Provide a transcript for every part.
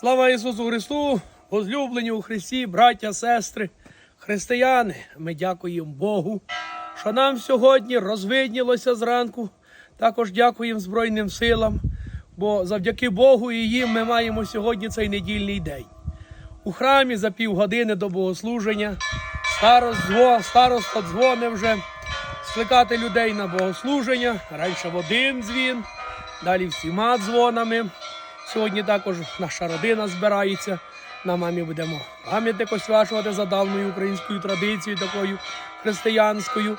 Слава Ісусу Христу, возлюблені у Христі, браття, сестри, християни. Ми дякуємо Богу, що нам сьогодні розвиднілося зранку. Також дякуємо Збройним силам, бо завдяки Богу і їм ми маємо сьогодні цей недільний день. У храмі за півгодини до богослуження староста дзвони вже скликати людей на богослуження. Раніше в один дзвін, далі всіма дзвонами. Сьогодні також наша родина збирається. На мамі будемо пам'ятник освячувати за давною українською традицією, такою християнською.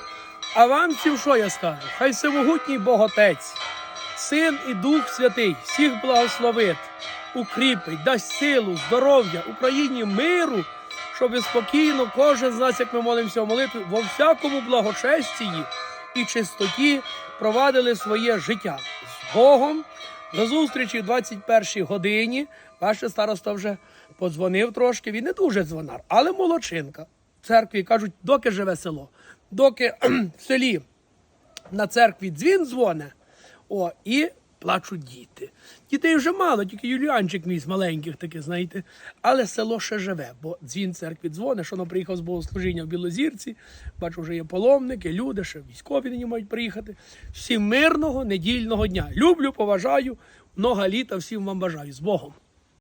А вам всім що я скажу? Хай всемогутній Бог Отець, Син і Дух Святий всіх благословить, укріпить, дасть силу, здоров'я, Україні миру, щоб спокійно кожен з нас, як ми молимося в молитві, во всякому благочестії і чистоті провадили своє життя з Богом. До зустрічі в 21 годині. Ваш староста вже подзвонив трошки. Він не дуже дзвонар, але молодчинка. В церкві кажуть, доки живе село, доки в селі на церкві дзвін дзвоне, о, і плачуть діти. Дітей вже мало, тільки Юліанчик мій з маленьких таких, знаєте. Але село ще живе, бо дзвін церкві дзвоне, що воно приїхав з богослужіння в Білозірці. Бачу, вже є поломники, люди, ще військові нині мають приїхати. Всім мирного недільного дня. Люблю, поважаю, много літа всім вам бажаю. З Богом.